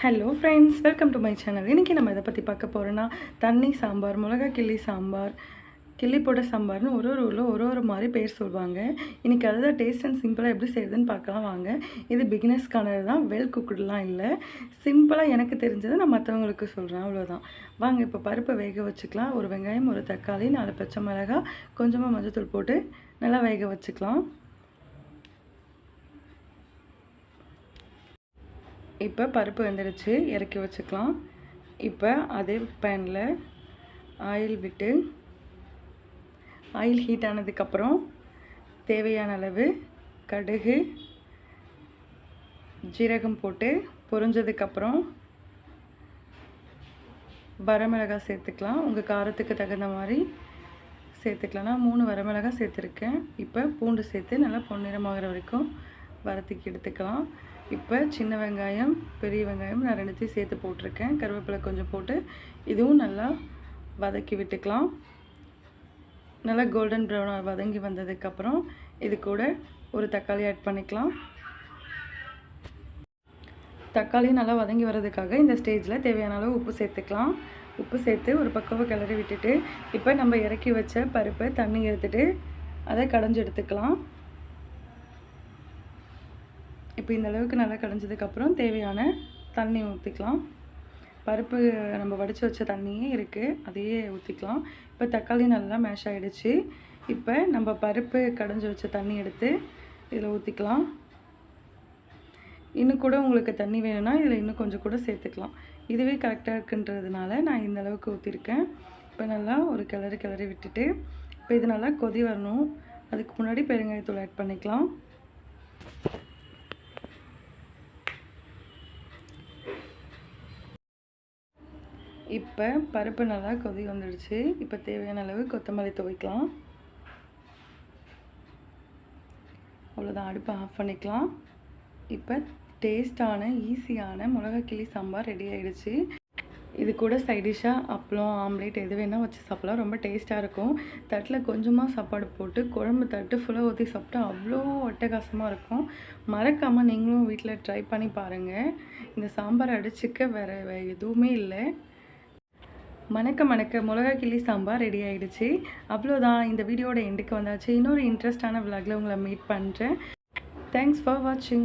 Hello friends welcome to my channel இன்றைக்கி நம்ம இதை பற்றி பார்க்க போகிறோன்னா தண்ணி சாம்பார் மிளகா கிள்ளி சாம்பார் கிள்ளி போட்ட சாம்பார்னு ஒரு ஒரு ஊரில் ஒரு ஒரு மாதிரி பேர் சொல்லுவாங்க. இன்றைக்கி அதுதான் டேஸ்ட் அண்ட் சிம்பிளாக எப்படி செய்யுதுன்னு பார்க்கலாம் வாங்க. இது பிகினர்ஸ்க்கானது தான் வெல் குக்குடெலாம் இல்லை. சிம்பிளாக எனக்கு தெரிஞ்சதை நான் மற்றவங்களுக்கு சொல்கிறேன் அவ்வளோதான் வாங்க இப்போ பருப்பை வேக வச்சுக்கலாம். ஒரு வெங்காயம் ஒரு தக்காளி நாலு பச்சை மிளகாய் கொஞ்சமாக மஞ்சத்தூள் போட்டு நல்லா வேக வச்சுக்கலாம். இப்போ பருப்பு வெந்துடுச்சு இறக்கி வச்சுக்கலாம். இப்போ அதே பேனில் ஆயில் விட்டு ஆயில் ஹீட் ஆனதுக்கப்புறம் தேவையான அளவு கடுகு ஜீரகம் போட்டு பொரிஞ்சதுக்கப்புறம் வரமிளகாய் சேர்த்துக்கலாம். உங்கள் காரத்துக்கு தகுந்த மாதிரி சேர்த்துக்கலாம். நான் மூணு வரமிளகாய் சேர்த்துருக்கேன். இப்போ பூண்டு சேர்த்து நல்லா பொன்னிறமாகிற வரைக்கும் வரத்துக்கு எடுத்துக்கலாம். இப்போ சின்ன வெங்காயம் பெரிய வெங்காயம் நான் ரெண்டுத்தையும் சேர்த்து போட்டிருக்கேன். கருவேப்பிலை கொஞ்சம் போட்டு இதுவும் நல்லா வதக்கி விட்டுக்கலாம். நல்லா கோல்டன் ப்ரௌனாக வதங்கி வந்ததுக்கப்புறம் இது கூட ஒரு தக்காளி ஆட் பண்ணிக்கலாம். தக்காளி நல்லா வதங்கி வர்றதுக்காக இந்த ஸ்டேஜில் தேவையான அளவு உப்பு சேர்த்துக்கலாம். உப்பு சேர்த்து ஒரு பக்கவை கிளறி விட்டுட்டு இப்போ நம்ம இறக்கி வச்ச பருப்பை தண்ணி எடுத்துகிட்டு அதை கடைஞ்சி எடுத்துக்கலாம். இப்போ இந்த அளவுக்கு நல்லா கடைஞ்சதுக்கப்புறம் தேவையான தண்ணி ஊற்றிக்கலாம் பருப்பு நம்ம வடித்து வச்ச தண்ணியே இருக்குது அதையே ஊற்றிக்கலாம் இப்போ தக்காளி நல்லா மேஷ் ஆகிடுச்சு இப்போ நம்ம பருப்பு கடைஞ்சி வச்ச தண்ணி எடுத்து இதில் ஊற்றிக்கலாம் இன்னும் கூட உங்களுக்கு தண்ணி வேணும்னா இதில் இன்னும் கொஞ்சம் கூட சேர்த்துக்கலாம். இதுவே கரெக்டாக இருக்குன்றதுனால நான் இந்த அளவுக்கு ஊற்றிருக்கேன் இப்போ நல்லா ஒரு கிளறி கிளறி விட்டுட்டு இப்போ இது நல்லா கொதி வரணும். அதுக்கு முன்னாடி பெருங்காயத்தூள் ஆட் பண்ணிக்கலாம். இப்போ பருப்பு நல்லா கொதி வந்துடுச்சு. இப்போ தேவையான அளவு கொத்தமல்லி துவைக்கலாம். அவ்வளோதான் அடுப்பை ஆஃப் பண்ணிக்கலாம். இப்போ டேஸ்டான ஈஸியான மிளகா கிளி சாம்பார் ரெடி ஆகிடுச்சு இது கூட சைடிஷாக அப்பளம் ஆம்லேட் எது வேணால் வச்சு சாப்பிட்லாம். ரொம்ப டேஸ்ட்டாக இருக்கும். தட்டில் கொஞ்சமாக சாப்பாடு போட்டு குழம்பு தட்டு ஃபுல்லாக ஊற்றி சாப்பிட்டா அவ்வளோ ஒட்டகாசமாக இருக்கும். மறக்காமல் நீங்களும் வீட்டில் ட்ரை பண்ணி பாருங்கள் இந்த சாம்பார் அடிச்சுக்க வேறு எதுவுமே இல்லை. மணக்க மணக்க மிளகா கிள்ளி சாம்பார் ரெடி ஆகிடுச்சு அவ்வளோதான் இந்த வீடியோட எண்டுக்கு வந்தாச்சு. இன்னொரு இன்ட்ரெஸ்டான விலாகில் உங்களை மீட் பண்ணுறேன் தேங்க்ஸ் ஃபார் வாட்சிங்